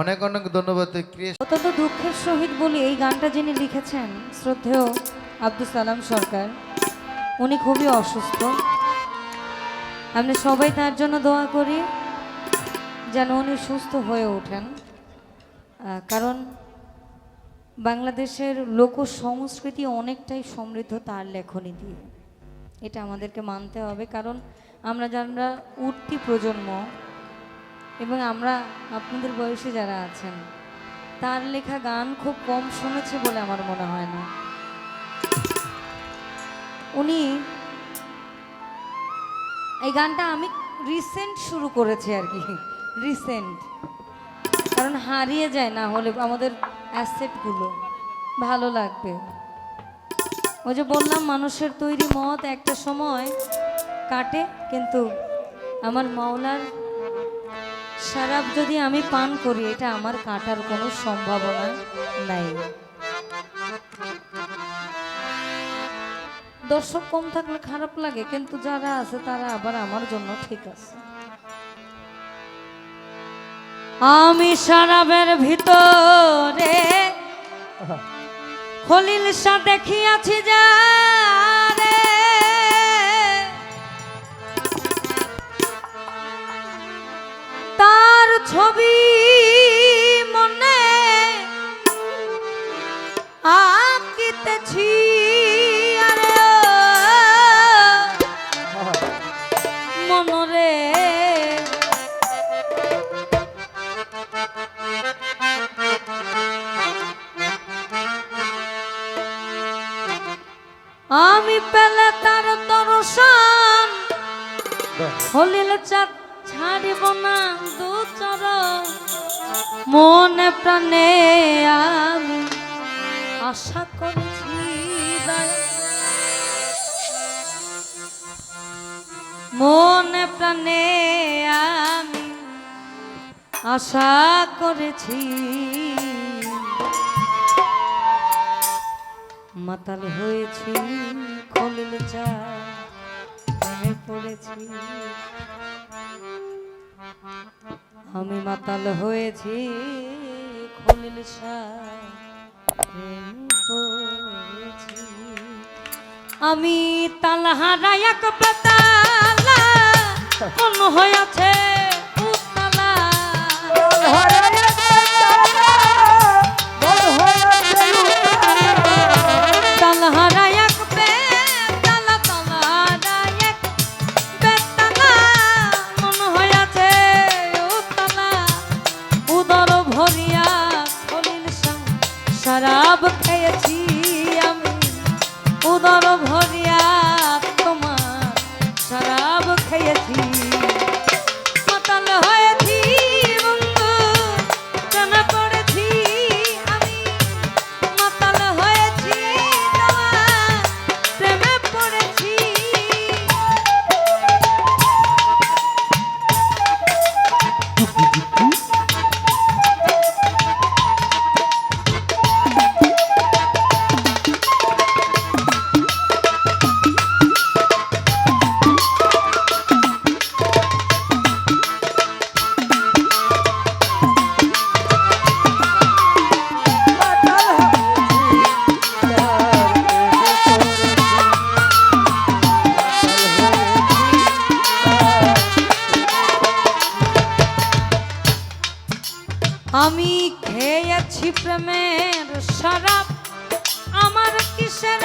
অনেক অনেক ধন্যবাদ অত্যন্ত দুঃখের সহিত বলি এই গানটা যিনি লিখেছেন, শ্রদ্ধেয় আব্দুল সালাম সরকার, উনি খুবই অসুস্থ। আমরা সবাই তার জন্য দোয়া করি। যেন উনি সুস্থ হয়ে ওঠেন। কারণ বাংলাদেশের লোক সংস্কৃতি অনেকটাই সমৃদ্ধ তার লেখনী দিয়ে। এটা আমাদেরকে মানতে হবে, কারণ আমরা যারা উঠতি প্রজন্ম এবং আমরা আপনাদের বয়সে যারা আছেন, তার লেখা গান খুব কম শুনেছে বলে আমার মনে হয় না। উনি এই গানটা আমি রিসেন্ট শুরু করেছি আর কি। রিসেন্ট কারণ হারিয়ে যায় না হলে আমাদের অ্যাসেটগুলো ভালো লাগবে। ওই যে বললাম, মানুষের তৈরি মত একটা সময় কাটে, কিন্তু আমার মাওলার শরাব যদি আমি পান করি, এটা আমার কাটার কোনো সম্ভাবনা নাই। দর্শক কম থাকলে খারাপ লাগে, কিন্তু যারা আছে তারা আবার আমার জন্য ঠিক আছে। আমি শরাবের ভিতরে খলিল শাহ দেখিয়াছি যা রে। তার ছবি মনে আঁকিতেছি। না দু চরণ মনে প্রাণে আমি আশা করেছি। মনে প্রাণে আমি আশা করেছি মাতাল হয়েছি, খলিল চা পড়েছি আমি মাতাল হয়েছি খলিল আমি তালহারা এক হয়ে হয়েছে উতলা। আমি খেয়েছি প্রেমের শরাব আমার কিসের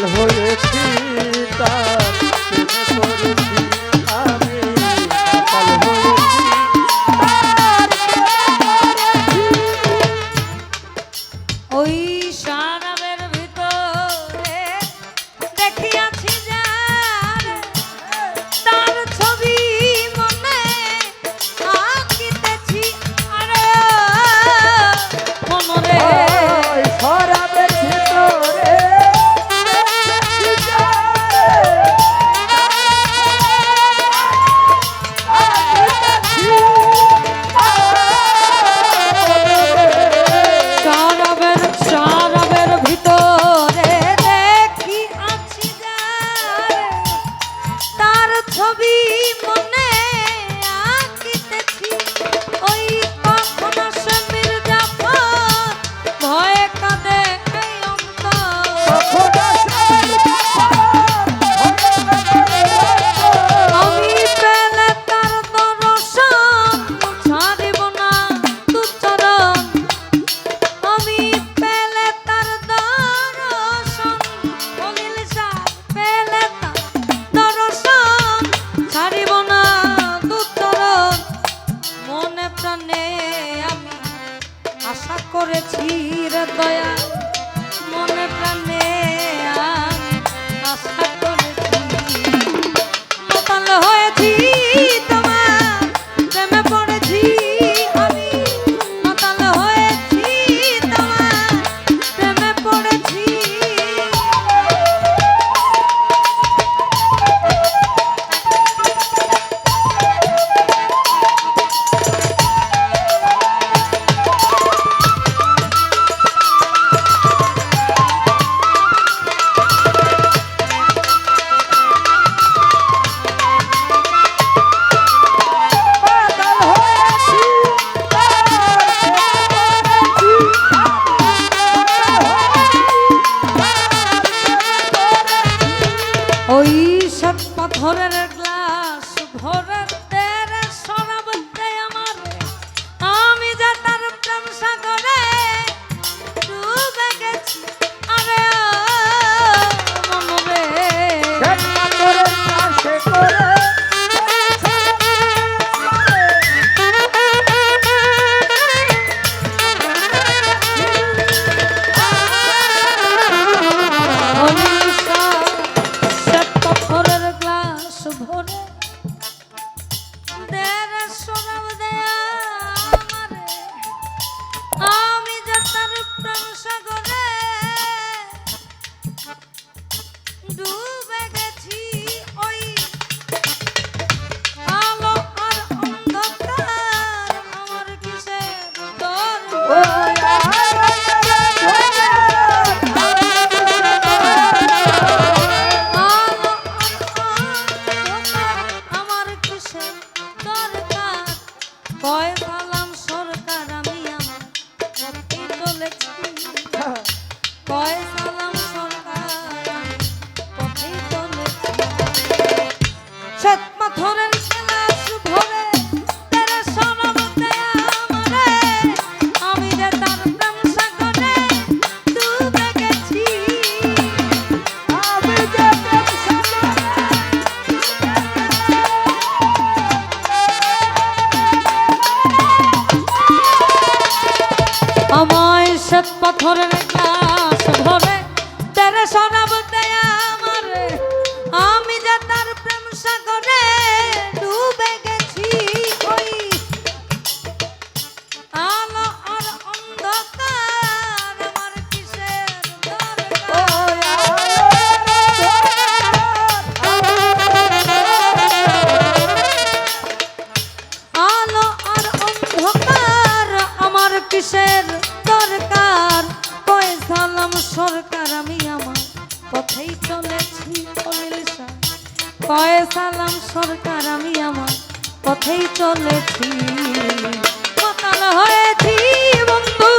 কাল হয়েছি। ঘরের hold it. একার আমি আমার পথেই চলেছি? মাতাল হয়েছি বন্ধু